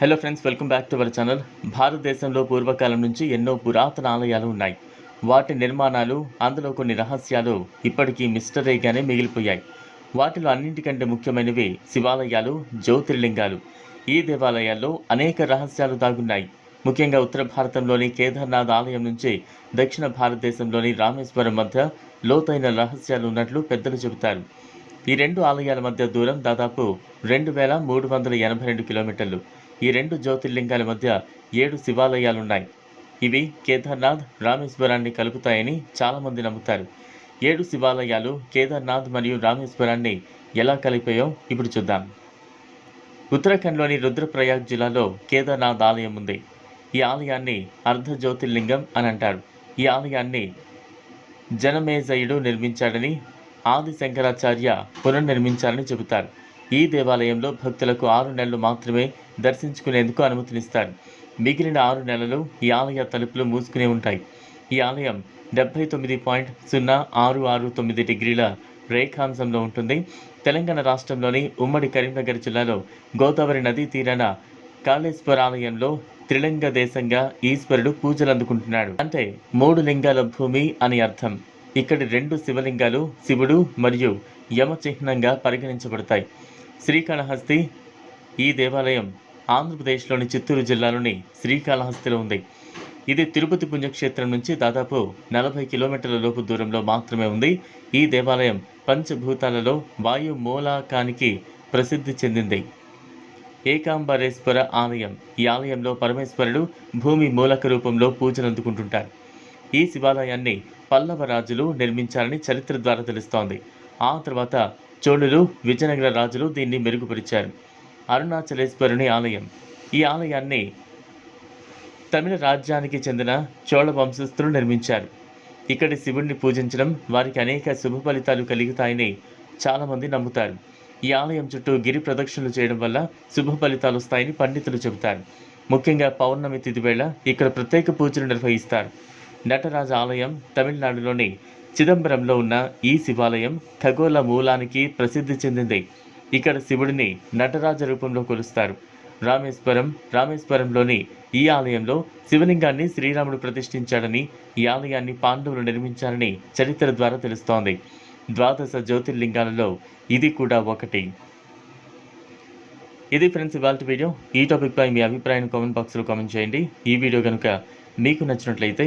Hello friends welcome back to our channel భారతదేశంలో పూర్వకాలం నుంచి ఎన్నో పురాతన ఆలయాలు ఉన్నాయి. వాటి నిర్మాణాలు అందులో కొన్ని రహస్యాలు ఇప్పటికీ మిస్టరీగానే మిగిలిపోయాయి. వాటిలో అన్నింటికంటే ముఖ్యమైనవి శివాలయాలు జ్యోతిర్లింగాలు. ఈ దేవాలయాల్లో అనేక రహస్యాలు దాగున్నాయి. ముఖ్యంగా ఉత్తర భారతంలోని కేదార్నాథ్ ఆలయం నుంచి దక్షిణ భారతదేశంలోని రామేశ్వరం మధ్య లోతైన రహస్యాలు ఉన్నట్లు పెద్దలు చెబుతారు. ఈ రెండు ఆలయాల మధ్య దూరం దాదాపు రెండు వేల మూడు వందల ఎనభై రెండు కిలోమీటర్లు. ఈ రెండు జ్యోతిర్లింగాల మధ్య ఏడు శివాలయాలున్నాయి. ఇవి కేదార్నాథ్ రామేశ్వరాన్ని కలుపుతాయని చాలామంది నమ్ముతారు. ఏడు శివాలయాలు కేదార్నాథ్ మరియు రామేశ్వరాన్ని ఎలా కలిపాయో ఇప్పుడు చూద్దాం. ఉత్తరాఖండ్లోని రుద్రప్రయాగ్ జిల్లాలో కేదార్నాథ్ ఆలయం ఉంది. ఈ ఆలయాన్ని అర్ధ జ్యోతిర్లింగం అని అంటారు. ఈ ఆలయాన్ని జనమేజయుడు నిర్మించాడని ఆది శంకరాచార్య పునర్నిర్మించాలని చెబుతారు. ఈ దేవాలయంలో భక్తులకు ఆరు నెలలు మాత్రమే దర్శించుకునేందుకు అనుమతినిస్తారు. మిగిలిన ఆరు నెలలు ఈ ఆలయ తలుపులు మూసుకునే ఉంటాయి. ఈ ఆలయం డెబ్బై తొమ్మిది పాయింట్ సున్నా ఆరు ఆరు తొమ్మిది డిగ్రీల రేఖాంశంలో ఉంటుంది. తెలంగాణ రాష్ట్రంలోని ఉమ్మడి కరీంనగర్ జిల్లాలో గోదావరి నదీ తీరాన కాళేశ్వర ఆలయంలో త్రిలింగ దేశంగా ఈశ్వరుడు పూజలు అందుకుంటున్నాడు అంటే మూడు లింగాల భూమి అని అర్థం. ఇక్కడి రెండు శివలింగాలు శివుడు మరియు యమ చిహ్నంగా పరిగణించబడతాయి. శ్రీకాళహస్తి ఈ దేవాలయం ఆంధ్రప్రదేశ్లోని చిత్తూరు జిల్లాలోని శ్రీకాళహస్తిలో ఉంది. ఇది తిరుపతి పుణ్యక్షేత్రం నుంచి దాదాపు నలభై కిలోమీటర్ల లోపు దూరంలో మాత్రమే ఉంది. ఈ దేవాలయం పంచభూతాలలో వాయు మూలకానికి ప్రసిద్ధి చెందింది. ఏకాంబరేశ్వర ఆలయం. ఈ ఆలయంలో పరమేశ్వరుడు భూమి మూలక రూపంలో పూజలు అందుకుంటుంటారు ఈ శివాలయాన్ని పల్లవ రాజులు నిర్మించారని చరిత్ర ద్వారా తెలుస్తోంది. ఆ తర్వాత చోళులు విజయనగర రాజులు దీన్ని మెరుగుపరిచారు. అరుణాచలేశ్వరుని ఆలయం. ఈ ఆలయాన్ని తమిళ రాజ్యానికి చెందిన చోళ వంశస్థులు నిర్మించారు. ఇక్కడి శివుణ్ణి పూజించడం వారికి అనేక శుభ ఫలితాలు కలుగుతాయని చాలామంది నమ్ముతారు. ఈ ఆలయం చుట్టూ గిరి ప్రదక్షిణలు చేయడం వల్ల శుభ ఫలితాలు వస్తాయని పండితులు చెబుతారు. ముఖ్యంగా పౌర్ణమి తిథి వేళ ఇక్కడ ప్రత్యేక పూజలు నిర్వహిస్తారు. నటరాజ ఆలయం తమిళనాడులోని చిదంబరంలో ఉన్న ఈ శివాలయం ఖగోళ మూలానికి ప్రసిద్ధి చెందింది. ఇక్కడ శివుడిని నటరాజ రూపంలో కొలుస్తారు. రామేశ్వరం రామేశ్వరంలోని ఈ ఆలయంలో శివలింగాన్ని శ్రీరాముడు ప్రతిష్ఠించాడని ఈ ఆలయాన్ని పాండవులు నిర్మించారని చరిత్ర ద్వారా తెలుస్తోంది. ద్వాదశ జ్యోతిర్లింగాలలో ఇది కూడా ఒకటి. ఇది ఫ్రెండ్స్ ఇవాళ వీడియో. ఈ టాపిక్పై మీ అభిప్రాయాన్ని కామెంట్ బాక్స్లో కామెంట్ చేయండి. ఈ వీడియో కనుక మీకు నచ్చినట్లయితే